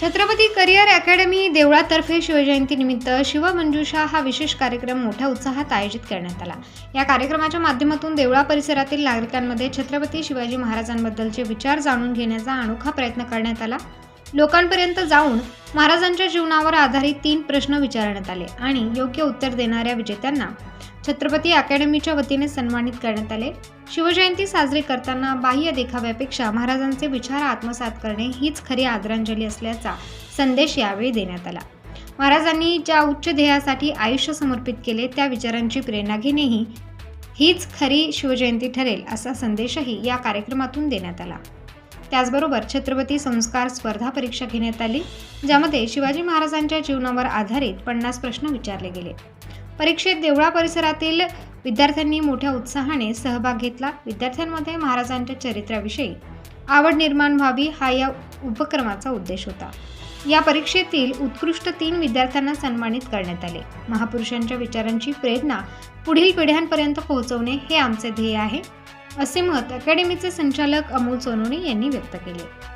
Chhatrapati career academy देवळातर्फे शिवजयंतीनिमित्त शिवमंजुषा हा विशेष कार्यक्रम मोठ्या उत्साहात आयोजित करण्यात आला. या कार्यक्रमाच्या माध्यमातून देवळा परिसरातील नागरिकांमध्ये छत्रपती शिवाजी महाराजांबद्दलचे विचार जाणून घेण्याचा अनोखा प्रयत्न करण्यात आला. लोकांपर्यंत जाऊन महाराजांच्या जीवनावर आधारित तीन प्रश्न विचारण्यात आले आणि योग्य उत्तर देणाऱ्या विजेत्यांना छत्रपती अकॅडमीच्या वतीने सन्मानित करण्यात आले. शिवजयंती साजरी करताना बाह्य देखाव्यापेक्षा महाराजांचे विचार आत्मसात करणे हीच खरी आदरांजली असल्याचा संदेश यावेळी देण्यात आला. महाराजांनी ज्या उच्च ध्येयासाठी आयुष्य समर्पित केले त्या विचारांची प्रेरणा घेणेही हीच खरी शिवजयंती ठरेल असा संदेशही या कार्यक्रमातून देण्यात आला. त्याचबरोबर छत्रपती संस्कार स्पर्धा परीक्षा घेण्यात आली ज्यामध्ये शिवाजी महाराजांच्या जीवनावर आधारित पन्नास प्रश्न विचारले गेले. परीक्षेत देवळा परिसरातील विद्यार्थ्यांनी मोठ्या उत्साहाने सहभाग घेतला विद्यार्थ्यांमध्ये महाराजांच्या चरित्राविषयी. आवड निर्माण व्हावी हा या उपक्रमाचा उद्देश होता. या परीक्षेतील उत्कृष्ट तीन विद्यार्थ्यांना सन्मानित करण्यात आले. महापुरुषांच्या विचारांची प्रेरणा पुढील पिढ्यांपर्यंत पोहोचवणे हे आमचे ध्येय आहे असे मत अकॅडमीचे संचालक अमोल सोनोने यांनी व्यक्त केले.